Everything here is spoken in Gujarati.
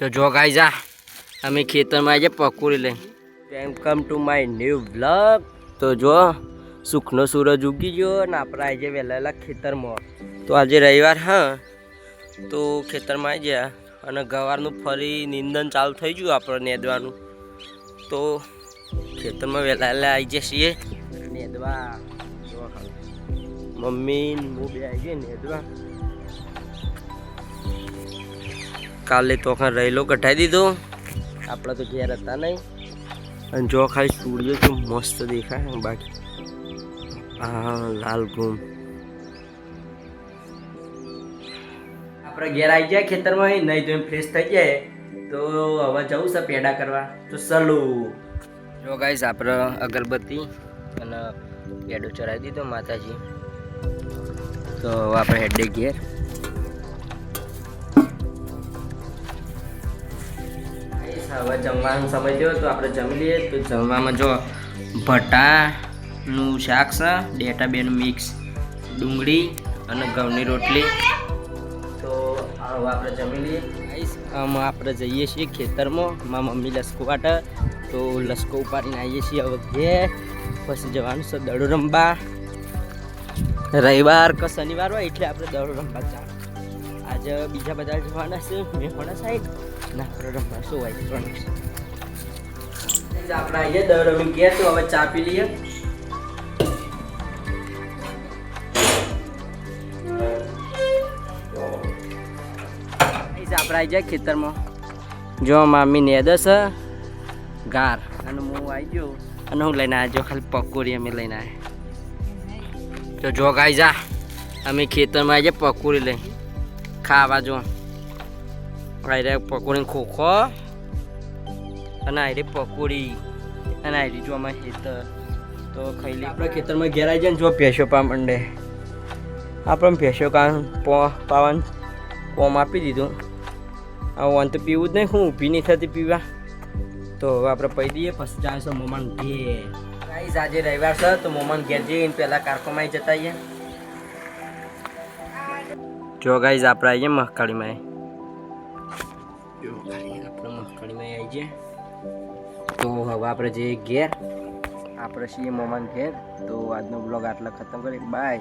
તો જો ગાઈ જા અમે ખેતરમાં આજે પકોડી લઈ. Welcome to my new blog તો જો સુખનો સૂરજ ઉગી ગયો ને આપણે આજે વહેલા ખેતરમાં. તો આજે રવિવાર હા. તો ખેતરમાં આવી ગયા અને ગવારનું ફરી નિંદન ચાલુ થઈ ગયું આપણે નેદવાનું. તો ખેતરમાં વહેલા વહેલા આવી જઈએ છીએ. નેદવા. મમ્મી હું બે આવી જઈએ નેદવા. કાલે તો ખાં રહેલો કઢાઈ દીધો. આપણે તો ઘેર હતા નહીં. અને જો ખાલી સ્ટુડિયો તો મસ્ત દેખાય બાકી. હા લાલ ગુમ આપણે ઘેર આવી જાય ખેતરમાં નહીં તો ફ્રેશ થઈ જાય તો હવે જવું છે પેડા કરવા. તો સલું જો ગાઈસ આપણે અગરબત્તી અને પેડો ચડાવી દીધો માતાજી. તો આપણે હેડે ઘેર. હવે જમવાનો સમય થયો તો આપણે જમી લઈએ. તો જમવામાં જો ભટાનું શાક છે ડેટા બેનું મિક્સ ડુંગળી અને ઘઉંની રોટલી. તો હવે આપણે જમી લઈએ. આમ આપણે જઈએ છીએ ખેતરમાં. મારા મમ્મી લસકો વાટે. તો લસકો ઉપાડીને આવીએ છીએ હવે ઘેર. પછી જવાનું છે દડો રમવા. રવિવાર કે શનિવાર હોય એટલે આપણે દડો રમવા જવાનું. આજે બીજા બધા જવાના છે. મેં પણ સાહેબ. ના, રમવા શું હોય ત્રણ આપણે આવીએ, દર રમી ગયા તો હવે ચા પી લઈએ. આપણે આવી જાય ખેતરમાં. જો મામી નેદ છે ગાર. અને હું આવી ગયો. અને હું લઈને આવ્યો, ખાલી પકોડી અમે લઈને આવ્યા. તો જો ગાઈ જા અમે ખેતરમાં આવી જાય પકોડી લઈ ખાવા જો. રહ્યા પકોડી ખોખો. અને આવી રહી પકોડી. અને આવી રહી જો અમારે ખેતર તો ખાઈ લઈએ આપણે ખેતરમાં ઘેર આવી જાય ને જો ભેંસો પા મંડે. આપણે ભેંસો કાં પો પાવાનું પોમ આપી દીધું. આ વાન તો પીવું જ નહીં હું ઊભી નહીં થતી પીવા. તો હવે આપણે પી દઈએ પછી જાય છે મોમાન ઘેર. આજે રવિવાર છે તો મોમાન ઘેર જઈને પહેલાં કારકોમાં જતા આવીએ. જો ગાઈઝ આપણે આવીએ મહકાળીમાં. આપણે મહકાળીમાં આવી જઈએ તો હવે આપણે જઈએ ઘેર. આપણે છીએ મોમાન ઘેર. તો આજનો બ્લોગ આટલા ખતમ કરીએ. બાય